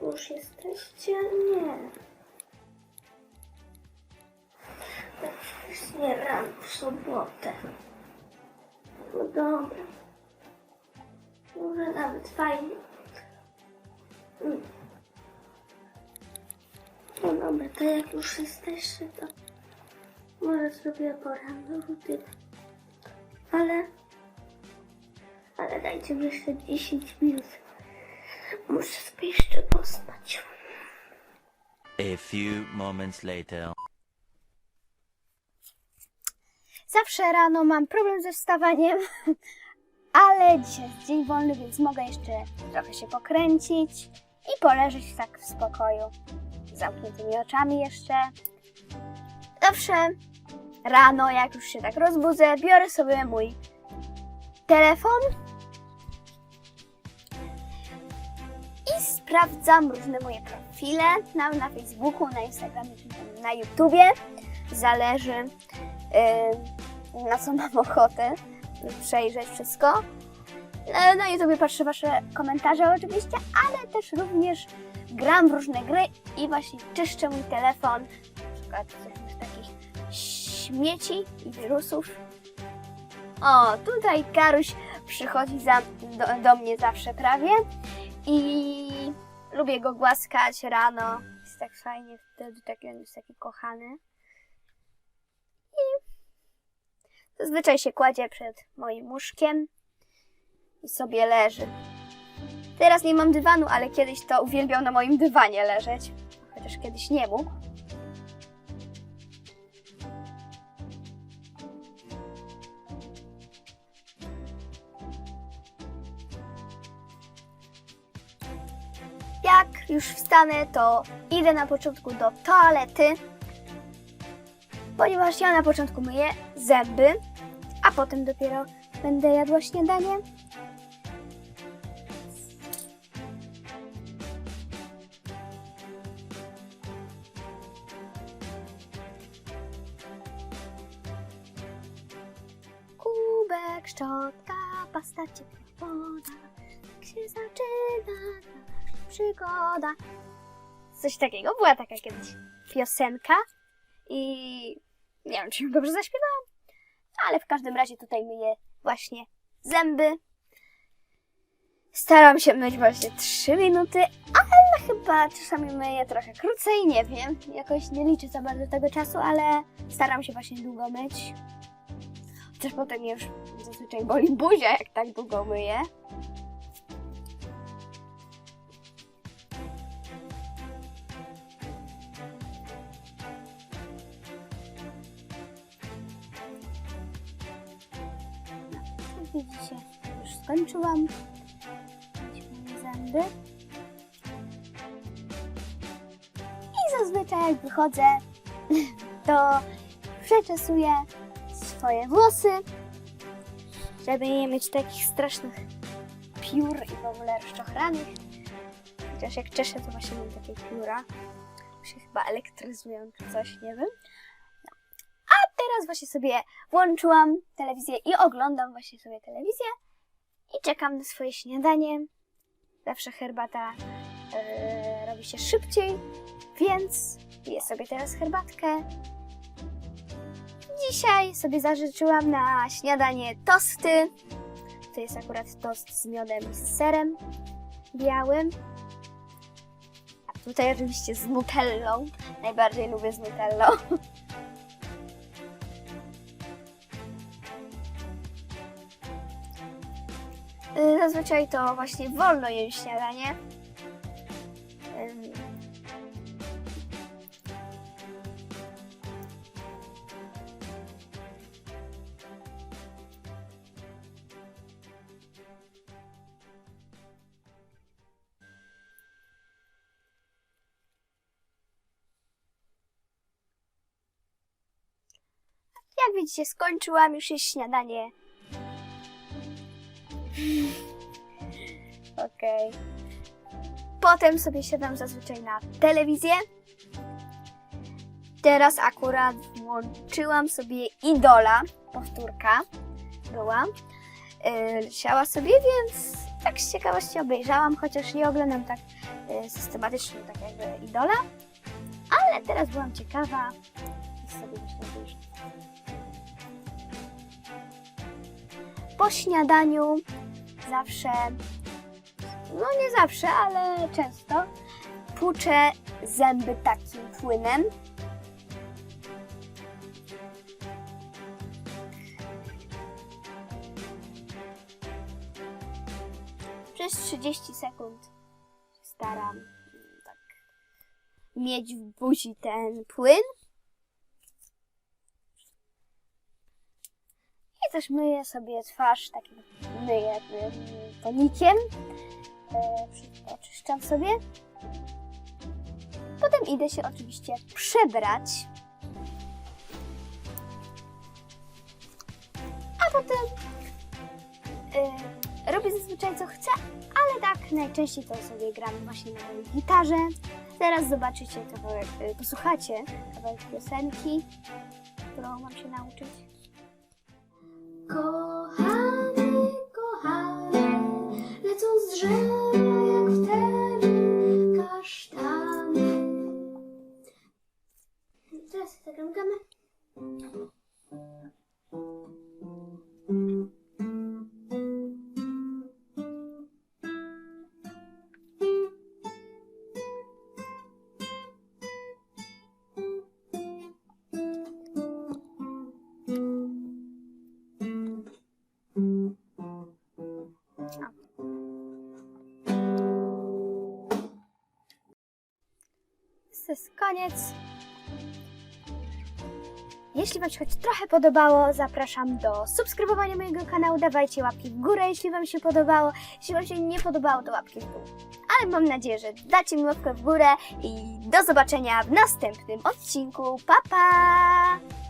Już jesteście? Nie. Tak wcześnie rano w sobotę. No dobra. Może nawet fajnie. Mm. No dobra, to jak już jesteście, to może zrobię poranną rutynę. Ale... Ale dajcie mi jeszcze 10 minut. Muszę sobie jeszcze pospać. A few moments later. Zawsze rano mam problem ze wstawaniem, ale dzisiaj jest dzień wolny, więc mogę jeszcze trochę się pokręcić i poleżeć tak w spokoju. Z zamkniętymi oczami jeszcze. Zawsze rano, jak już się tak rozbudzę, biorę sobie mój telefon sprawdzam różne moje profile na, na Facebooku, na Instagramie, na YouTubie. Zależy yy, na co mam ochotę przejrzeć wszystko. E, Na YouTubie patrzę Wasze komentarze oczywiście, ale też również gram w różne gry i właśnie czyszczę mój telefon, na przykład z jakimiś takich śmieci i wirusów. O, tutaj Karuś przychodzi za, do, do mnie zawsze prawie i lubię go głaskać rano. Jest tak fajnie wtedy, taki, on jest taki kochany. Zazwyczaj się kładzie przed moim łóżkiem i sobie leży. Teraz nie mam dywanu, ale kiedyś to uwielbiał na moim dywanie leżeć. Chociaż kiedyś nie mógł. Jak już wstanę, to idę na początku do toalety, ponieważ ja na początku myję zęby, a potem dopiero będę jadła śniadanie. Kubek, szczotka, pasta, ciepła woda. Tak się zaczyna przygoda. Coś takiego. Była taka kiedyś piosenka i nie wiem, czy ją dobrze zaśpiewałam, ale w każdym razie tutaj myję właśnie zęby. Staram się myć właśnie 3 minuty, ale chyba czasami myję trochę krócej, nie wiem. Jakoś nie liczę za bardzo tego czasu, ale staram się właśnie długo myć. Chociaż potem już zazwyczaj boli buzia, jak tak długo myję. Widzicie, już skończyłam. Moje zęby. I zazwyczaj jak wychodzę, to przeczesuję swoje włosy, żeby nie mieć takich strasznych piór i w ogóle rozczochranych. Chociaż jak czeszę, to właśnie mam takie pióra. Się chyba elektryzują czy coś, nie wiem. Teraz właśnie sobie włączyłam telewizję i oglądam właśnie sobie telewizję i czekam na swoje śniadanie. Zawsze herbata e, robi się szybciej, więc piję sobie teraz herbatkę. Dzisiaj sobie zażyczyłam na śniadanie tosty. To jest akurat tost z miodem i z serem białym. A tutaj oczywiście z nutellą. Najbardziej lubię z nutellą. Y, Zazwyczaj to właśnie wolno jem śniadanie. Jak widzicie, skończyłam już jeść śniadanie. Okej. Potem sobie siadam zazwyczaj na telewizję. Teraz akurat włączyłam sobie Idola, powtórka była. Yy, sobie, więc tak z ciekawości obejrzałam, chociaż nie oglądam tak y, systematycznie, tak jakby idola. Ale teraz byłam ciekawa i sobie myślę, obejrzę. Po śniadaniu zawsze, no nie zawsze, ale często płuczę zęby takim płynem. Przez 30 sekund staram mm, tak mieć w buzi ten płyn. I też myję sobie twarz takim myję mm, tonikiem. E, przy- oczyszczam sobie. Potem idę się oczywiście przebrać. A potem y, robię zazwyczaj co chcę, ale tak najczęściej to sobie gram właśnie na mojej gitarze. Zaraz zobaczycie kawałek, y, posłuchacie kawałek piosenki, którą mam się nauczyć. To jest koniec. Jeśli Wam się choć trochę podobało, zapraszam do subskrybowania mojego kanału. Dawajcie łapki w górę, jeśli Wam się podobało. Jeśli Wam się nie podobało, to łapki w dół. Ale mam nadzieję, że dacie mi łapkę w górę i do zobaczenia w następnym odcinku. Pa, pa!